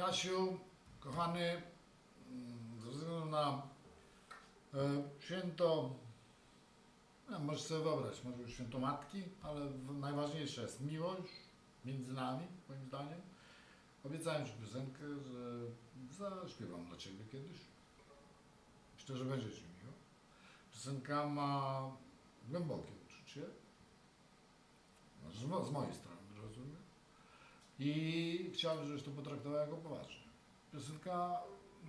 Jasiu, kochany, mm, ze względu na e, święto, no, możesz sobie wyobrazić, może święto matki, ale najważniejsza jest miłość między nami, moim zdaniem. Obiecałem Ci piosenkę, że zaśpiewam dla Ciebie kiedyś. Myślę, że będzie Ci miło. Piosenka ma głębokie uczucie. Z mo- z mojej strony. I chciałbym, żebyś to potraktował jako poważnie. Piosenka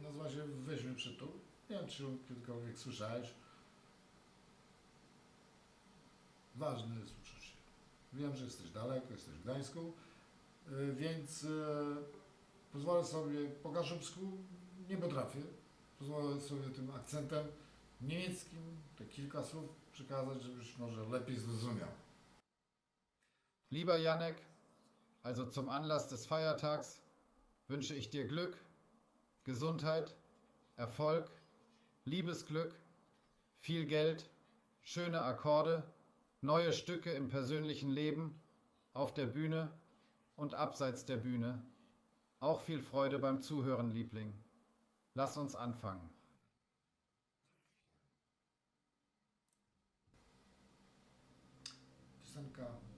nazywa się Weźmy przytul. Nie wiem, czy ją kiedykolwiek słyszałeś. Ważne jest uczucie. Wiem, że jesteś daleko, jesteś w Gdańsku, y, więc y, pozwolę sobie po kaszubsku, nie potrafię, pozwolę sobie tym akcentem niemieckim te kilka słów przekazać, żebyś może lepiej zrozumiał. Lieber Janek, also zum Anlass des Feiertags wünsche ich dir Glück, Gesundheit, Erfolg, Liebesglück, viel Geld, schöne Akkorde, neue Stücke im persönlichen Leben, auf der Bühne und abseits der Bühne. Auch viel Freude beim Zuhören, Liebling. Lass uns anfangen. Piosenka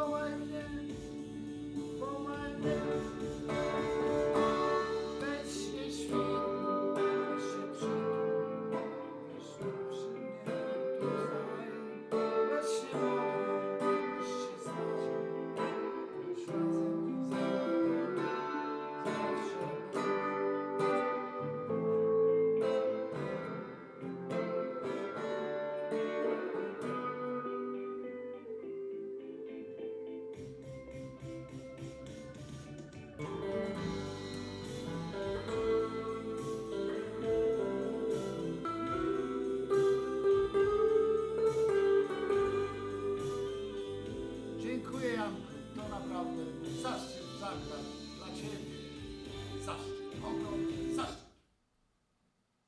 Lord To naprawdę zaszczyt zagrać dla Ciebie. Zaszczyt, ogromny zaszczyt.